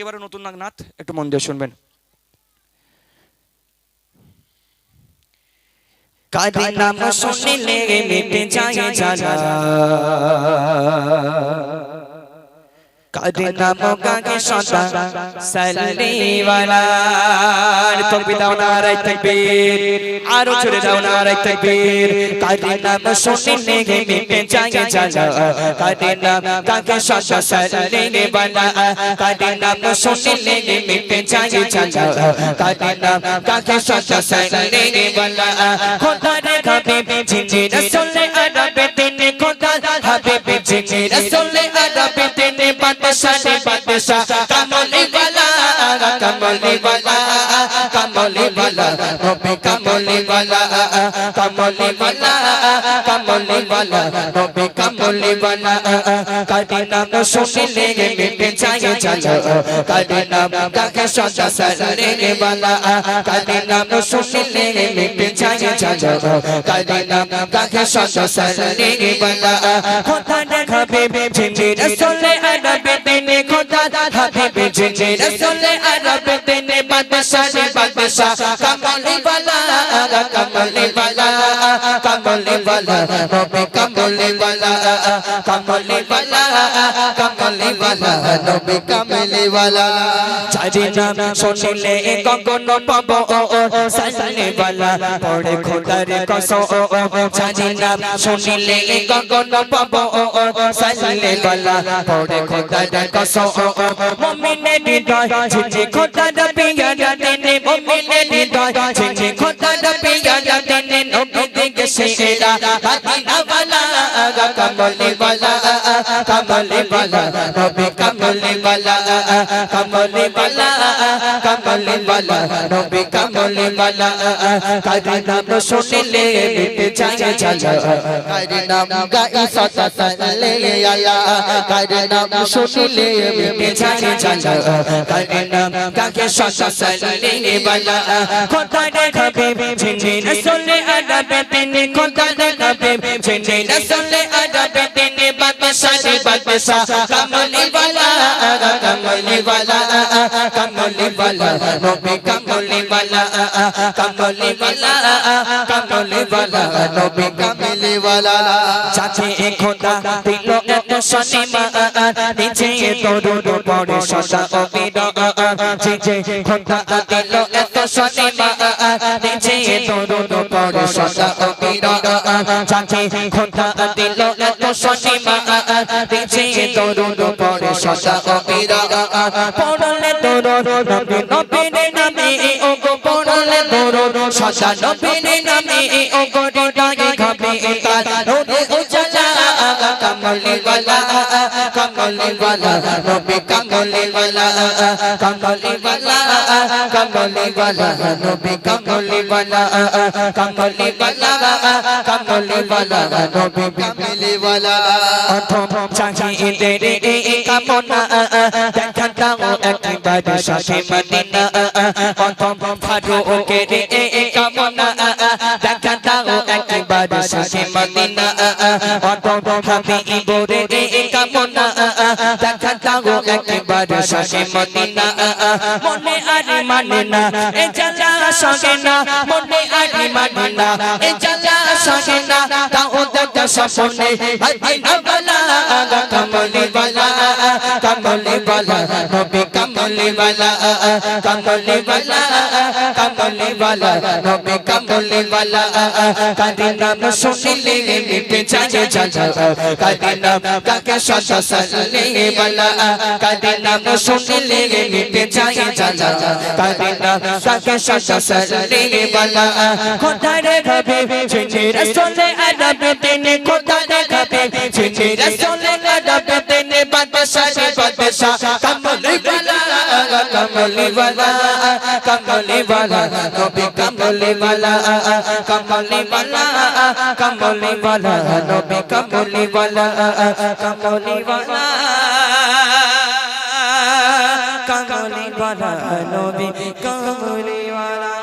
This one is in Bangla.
একেবারে নতুন নাগনাথ একটু মন দিয়ে শুনবেন। কাদি নাম শুনিলে মিটে যায় জ্বালা কাদি নাম গাগে সদা সাল্লিওয়ালা তকবীর দাও নারাই তাকবীর। আরও জোরে দাও নারাই তাকবীর। কাদি নাম শুনিলে মিটে যায় জ্বালা কাদি নাম গাগে সদা সাল্লিওয়ালা কাদি নাম শুনিলে মিটে যায় জ্বালা কাদি নাম সদা সাল্লিওয়ালা খোদা রে হাবিব জিনে রসুলে আরবে তিনে খোদা। হাবিব জিনে রসুলে আরবে তিনে বাদশা রে বাদশা কামলি वाला कमली वाला कमली वाला रबी कमली वाला कमली वाला कमली वाला रबी कमली वाला कभी नाम सुनने के मिटे चाहिए चलो कभी नाम का सदा सरने वाला कभी नाम सुनने के मिटे चाहिए चलो कभी नाम का सदा सरने वाला खुदा ने खबे झिंझिर सुने अनबे খোদার হাবিবে জুনে রসুলে আরব দিনে বাদশা রে বাদশা কামলি বালা কামলি বালা কামলি বালা রবে কামলি কমলে বালা কমলে বালা নবী কমলে বালা চারি নাম শুনলে কখনো পাবো সালে বালা পড়ে খোদার কসম চারি নাম শুনলে কখনো পাবো সালে বালা পড়ে খোদার কসম মুমিনে হৃদয় ছিছি খোদার পিয়া দিনে মুমিনে হৃদয় ছিছি খোদার পিয়া দিনে নবী দিকে সেরা বাদিনা বালা কমলে বলা কমলে বলা নবী কমলি বালা কমলি বালা কমলি বালা নবী কমলি বালা কারি নাম শুনিলে মিটে যায় ঝালা, কারি নাম গাই সতা তালে আলা কারি নাম শুনিলে মিটে যায় ঝালা, কারি নাম গাকে সতা তালে বালা খোদা রে হাবিব জিনে রাসূল আদাবে তিনি খোদা রে হাবিব জিনে রাসূল আদাবে তিনি পেশা কমলি বালা কমলি বালা কমলি বালা নবী वाला কমলি वाला কমলি वाला নবী কমলি वाला চাচে খোদা দিল এত শনিমা নিচে তরুণ পড়ে সদা অবির যে যে খোদা দিল এত শনিমা নিচে তরুণ পড়ে সদা অবির চাচে খোদা দিল এত শনিমা নিচে তরুণ পড়ে সদা অবির পড়লে তরুণ নবী নবীর নামে ও গো পড়লে ভাষা নবীন নামে ও গরে ডাকে ঘামে তার ওরে উজালা কামলে ওয়ালা কামলে ওয়ালা নবী কামলে ওয়ালা কামলে ওয়ালা কামলে ওয়ালা নবী কামলে ওয়ালা কামলে ওয়ালা কামলে ওয়ালা নবী কামলে ওয়ালা অথম চাহি তেরে কামনা দেখা দাও একবার সাথে মদিনা। অথম ফারুকের এক কামনা দেখা দাও একবার শাহে মদিনা অথম হাবিব রে কামনা দেখা দাও একবার শাহে মদিনা মনে আর মানে না এ জ্বালা সগে না মনে আর মানে না এ জ্বালা সগে না তাও দেখা স্বপ্নে মদিনা বালা কমলি বালা কমলি বালা নবী কমলি বালা কমলি বালা কমলি বালা নবী কমলি কাদি নাম শুনিলে মিটে যায় জ্বালা কাদি নাম কাকে সদা সালে কাদি নাম শুনিলে মিটে যায় জ্বালা কাদি নাম কাকে সদা সালে বালা খোদা রে ভাবে জিনে তেনে খোদা রে ভাবে জিনে রসুলে তেনে বাদশা বাদশা কমলিওয়ালা কমলিওয়ালা নবী কমলিওয়ালা কমলিওয়ালা কমলিওয়ালা নবী কমলিওয়ালা কমলিওয়ালা কমলিওয়ালা নবী কমলিওয়ালা